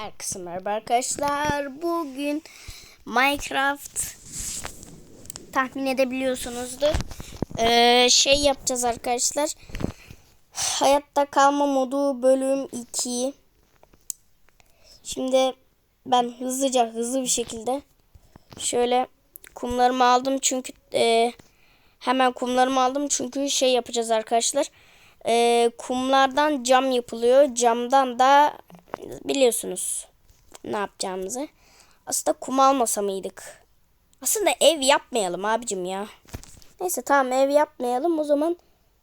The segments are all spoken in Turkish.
Herkese merhaba arkadaşlar. Bugün Minecraft tahmin edebiliyorsunuzdur. Ee, şey yapacağız arkadaşlar. Hayatta kalma modu bölüm 2. Şimdi ben hızlıca hızlı bir şekilde şöyle kumlarımı aldım çünkü e, hemen kumlarımı aldım çünkü şey yapacağız arkadaşlar. E, kumlardan cam yapılıyor. Camdan da biliyorsunuz ne yapacağımızı. Aslında kum almasa mıydık? Aslında ev yapmayalım abicim ya. Neyse tamam ev yapmayalım. O zaman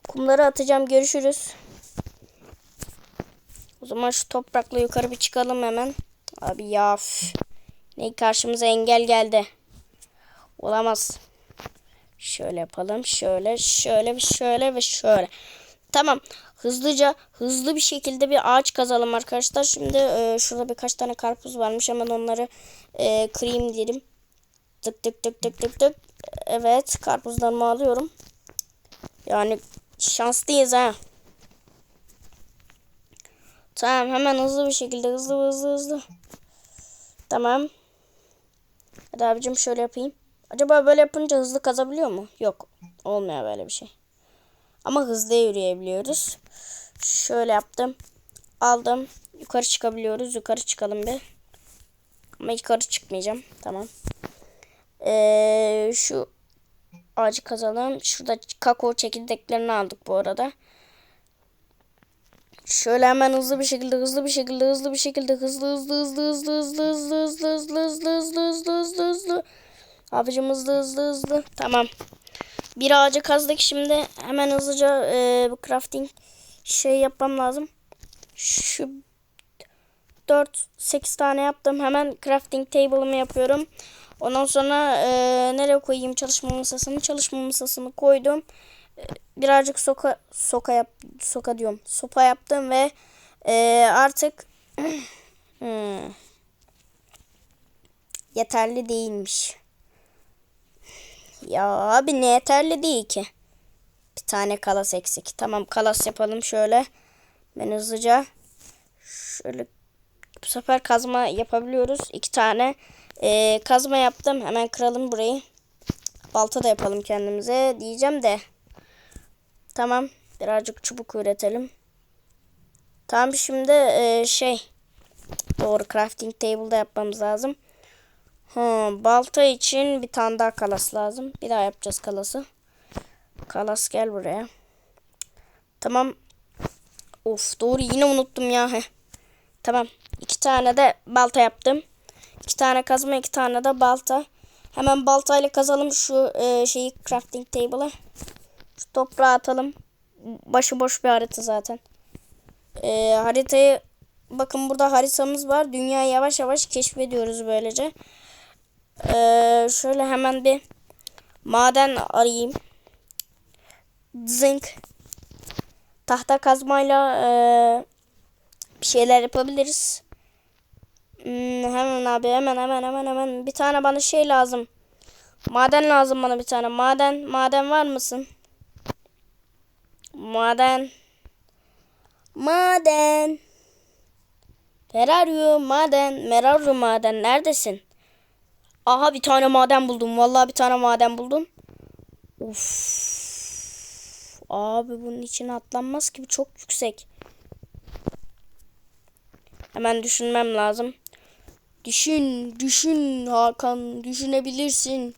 kumları atacağım. Görüşürüz. O zaman şu toprakla yukarı bir çıkalım hemen. Abi ya. Ne karşımıza engel geldi. Olamaz. Şöyle yapalım. Şöyle, şöyle ve şöyle ve şöyle. Tamam. Hızlıca, hızlı bir şekilde bir ağaç kazalım arkadaşlar. Şimdi e, şurada birkaç tane karpuz varmış. Hemen onları e, kırayım diyelim. Tık tık tık tık tık tık. Evet. Karpuzlarımı alıyorum. Yani şanslıyız ha. Tamam. Hemen hızlı bir şekilde. Hızlı hızlı hızlı. Tamam. Hadi abicim şöyle yapayım. Acaba böyle yapınca hızlı kazabiliyor mu? Yok. Olmuyor böyle bir şey. Ama hızlı yürüyebiliyoruz. Şöyle yaptım. Aldım. Yukarı çıkabiliyoruz. Yukarı çıkalım bir. Ama yukarı çıkmayacağım. Tamam. Ee, şu ağacı kazalım. Şurada kakao çekirdeklerini aldık bu arada. Şöyle hemen hızlı bir şekilde hızlı bir şekilde hızlı bir şekilde hızlı hızlı hızlı hızlı hızlı hızlı hızlı hızlı hızlı hızlı hızlı hızlı Abicim hızlı hızlı hızlı. Tamam. Bir ağacı kazdık şimdi. Hemen hızlıca e, bu crafting şey yapmam lazım. Şu 4-8 tane yaptım. Hemen crafting table'ımı yapıyorum. Ondan sonra e, nereye koyayım çalışma masasını? Çalışma masasını koydum. E, birazcık soka soka yap soka diyorum. Sopa yaptım ve e, artık hmm, yeterli değilmiş. Ya abi ne yeterli değil ki. Bir tane kalas eksik. Tamam kalas yapalım şöyle. Ben hızlıca şöyle bu sefer kazma yapabiliyoruz. İki tane ee, kazma yaptım. Hemen kıralım burayı. Balta da yapalım kendimize diyeceğim de. Tamam. Birazcık çubuk üretelim. Tamam şimdi ee, şey doğru crafting table'da yapmamız lazım. Ha, balta için bir tane daha kalas lazım. Bir daha yapacağız kalası. Kalas gel buraya. Tamam. Of doğru yine unuttum ya. Heh. Tamam. İki tane de balta yaptım. İki tane kazma iki tane de balta. Hemen baltayla kazalım şu e, şeyi crafting table'a. Şu toprağı atalım. Başıboş bir harita zaten. E, haritayı bakın burada haritamız var. Dünyayı yavaş yavaş keşfediyoruz böylece. Ee, şöyle hemen bir maden arayayım. Zinc. Tahta kazmayla e, bir şeyler yapabiliriz. Hmm, hemen abi hemen hemen hemen hemen. Bir tane bana şey lazım. Maden lazım bana bir tane. Maden. Maden var mısın? Maden. Maden. You? Maden. You maden? Neredesin? Aha bir tane maden buldum. Vallahi bir tane maden buldum. Uf. Abi bunun içine atlanmaz ki. Çok yüksek. Hemen düşünmem lazım. Düşün, düşün Hakan. Düşünebilirsin.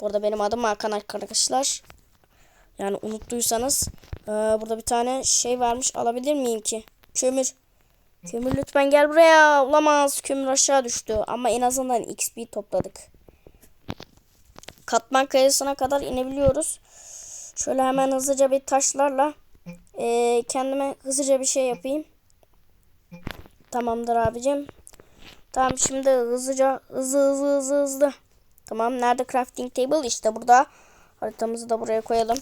Bu arada benim adım Hakan arkadaşlar. Yani unuttuysanız. Ee, burada bir tane şey varmış. Alabilir miyim ki? Kömür. Kömür lütfen gel buraya. Olamaz. Kömür aşağı düştü. Ama en azından XP topladık. Katman kayasına kadar inebiliyoruz. Şöyle hemen hızlıca bir taşlarla e, kendime hızlıca bir şey yapayım. Tamamdır abicim. Tamam şimdi hızlıca hızlı hızlı hızlı hızlı. Tamam nerede crafting table? İşte burada. Haritamızı da buraya koyalım.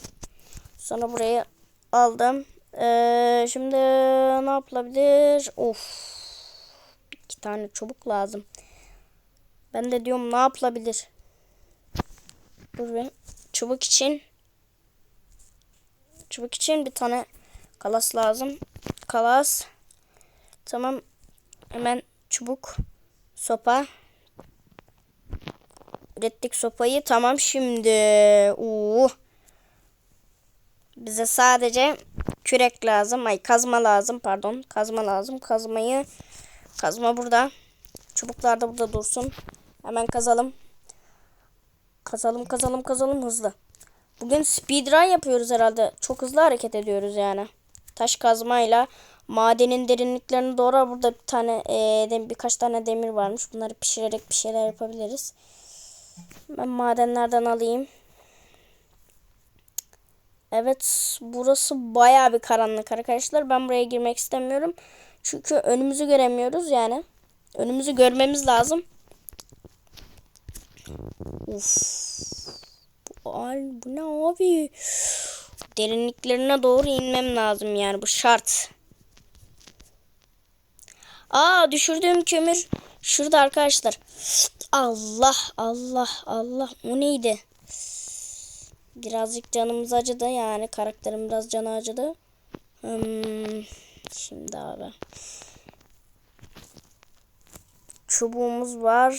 Sonra buraya aldım. Ee, şimdi ne yapılabilir? Of. İki tane çubuk lazım. Ben de diyorum ne yapılabilir? Dur bir. Çubuk için çubuk için bir tane kalas lazım. Kalas. Tamam. Hemen çubuk, sopa. Ürettik sopayı. Tamam şimdi. Uuu. Bize sadece kürek lazım. Ay kazma lazım pardon. Kazma lazım. Kazmayı kazma burada. Çubuklar da burada dursun. Hemen kazalım. Kazalım kazalım kazalım hızlı. Bugün speedrun yapıyoruz herhalde. Çok hızlı hareket ediyoruz yani. Taş kazmayla madenin derinliklerine doğru burada bir tane e, de- birkaç tane demir varmış. Bunları pişirerek bir şeyler yapabiliriz. Ben madenlerden alayım. Evet burası baya bir karanlık arkadaşlar. Ben buraya girmek istemiyorum. Çünkü önümüzü göremiyoruz yani. Önümüzü görmemiz lazım. Uf. Bu, ay, bu ne abi? Derinliklerine doğru inmem lazım yani bu şart. Aa düşürdüğüm kömür şurada arkadaşlar. Allah Allah Allah o neydi? Birazcık canımız acıdı yani karakterim biraz canı acıdı. Hmm, şimdi abi. Çubuğumuz var.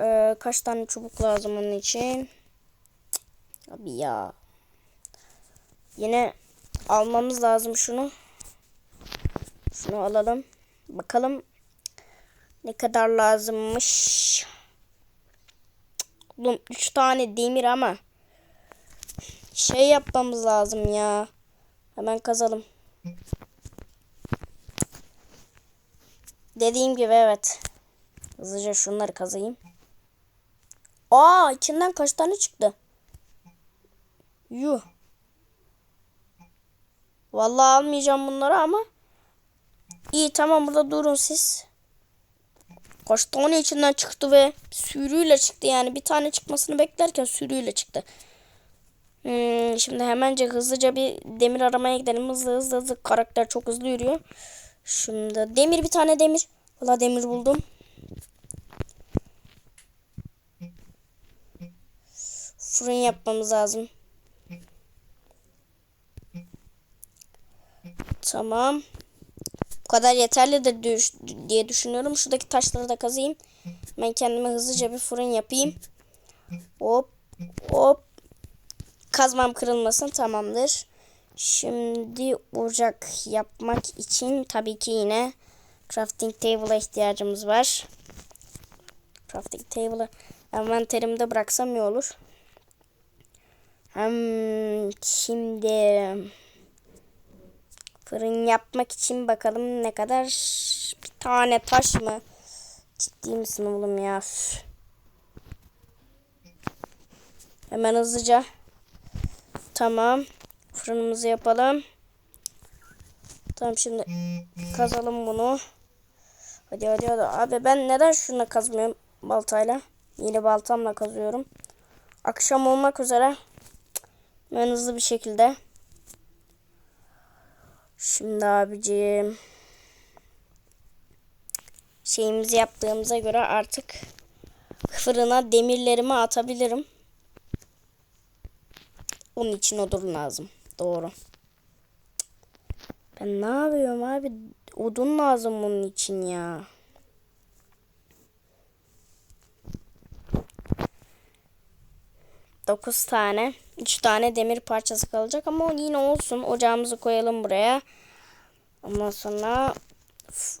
Ee, kaç tane çubuk lazım onun için? Abi ya. Yine almamız lazım şunu. Şunu alalım. Bakalım ne kadar lazımmış. Oğlum 3 tane demir ama şey yapmamız lazım ya. Hemen kazalım. Dediğim gibi evet. Hızlıca şunları kazayım. Aa içinden kaç tane çıktı? Yuh. Vallahi almayacağım bunları ama. İyi tamam burada durun siz. Kaç tane içinden çıktı ve sürüyle çıktı yani. Bir tane çıkmasını beklerken sürüyle çıktı. Hmm, şimdi hemence hızlıca bir demir aramaya gidelim. Hızlı hızlı hızlı. Karakter çok hızlı yürüyor. Şimdi demir bir tane demir. Valla demir buldum. Fırın yapmamız lazım. Tamam. Bu kadar yeterlidir düş- diye düşünüyorum. Şuradaki taşları da kazayım. Ben kendime hızlıca bir fırın yapayım. Hop hop. Kazmam kırılmasın tamamdır. Şimdi ocak yapmak için tabii ki yine crafting table'a ihtiyacımız var. Crafting table'ı envanterimde bıraksam iyi olur. Hem şimdi fırın yapmak için bakalım ne kadar bir tane taş mı? Ciddi misin oğlum ya? Hemen hızlıca. Tamam. Fırınımızı yapalım. Tamam şimdi kazalım bunu. Hadi hadi hadi. Abi ben neden şuna kazmıyorum baltayla? Yine baltamla kazıyorum. Akşam olmak üzere. Ben hızlı bir şekilde. Şimdi abicim. Şeyimizi yaptığımıza göre artık fırına demirlerimi atabilirim. Onun için odun lazım. Doğru. Ben ne yapıyorum abi? Odun lazım bunun için ya. Dokuz tane. Üç tane demir parçası kalacak ama yine olsun. Ocağımızı koyalım buraya. Ondan sonra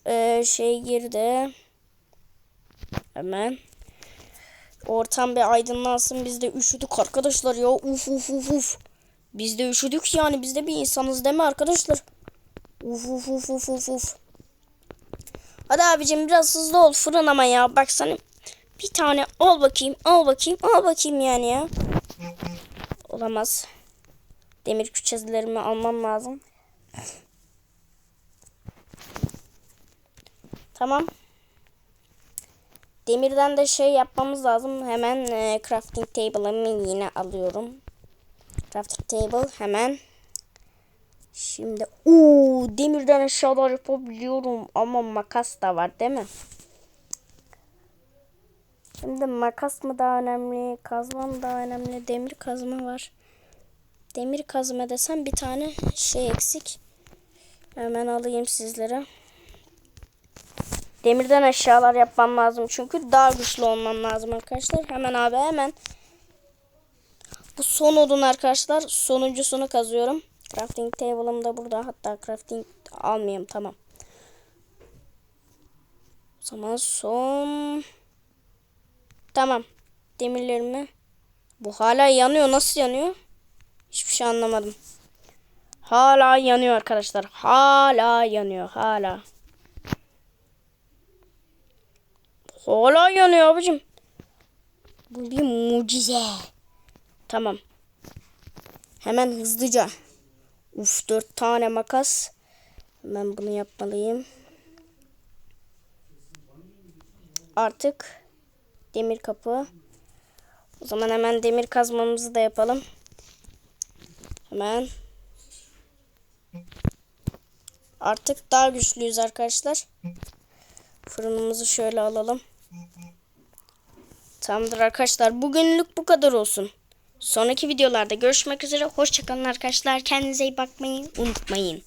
e, şey girdi. Hemen. Ortam bir aydınlansın. Biz de üşüdük arkadaşlar ya. Uf uf uf uf. Biz de üşüdük yani. Biz de bir insanız değil mi arkadaşlar? Uf uf uf uf uf uf. Hadi abicim biraz hızlı ol fırın ama ya. Bak sana bir tane al bakayım. Al bakayım. Al bakayım yani ya. Olamaz. Demir küçezlerimi almam lazım. Tamam. Demirden de şey yapmamız lazım. Hemen e, crafting table'ımı yine alıyorum. Crafting table hemen. Şimdi uuu demirden aşağılar yapabiliyorum ama makas da var değil mi? Şimdi makas mı daha önemli, kazma mı daha önemli, demir kazma var. Demir kazma desem bir tane şey eksik. Hemen alayım sizlere. Demirden eşyalar yapmam lazım çünkü daha güçlü olmam lazım arkadaşlar. Hemen abi hemen. Bu son odun arkadaşlar. Sonuncusunu kazıyorum. Crafting table'ım da burada. Hatta crafting almayayım tamam. O zaman son... Tamam. Demirlerimi. Bu hala yanıyor. Nasıl yanıyor? Hiçbir şey anlamadım. Hala yanıyor arkadaşlar. Hala yanıyor. Hala. Hala yanıyor abicim. Bu bir mucize. Tamam. Hemen hızlıca. Uf dört tane makas. Hemen bunu yapmalıyım. Artık demir kapı. O zaman hemen demir kazmamızı da yapalım. Hemen. Artık daha güçlüyüz arkadaşlar. Fırınımızı şöyle alalım. Tamamdır arkadaşlar. Bugünlük bu kadar olsun. Sonraki videolarda görüşmek üzere. Hoşçakalın arkadaşlar. Kendinize iyi bakmayı unutmayın.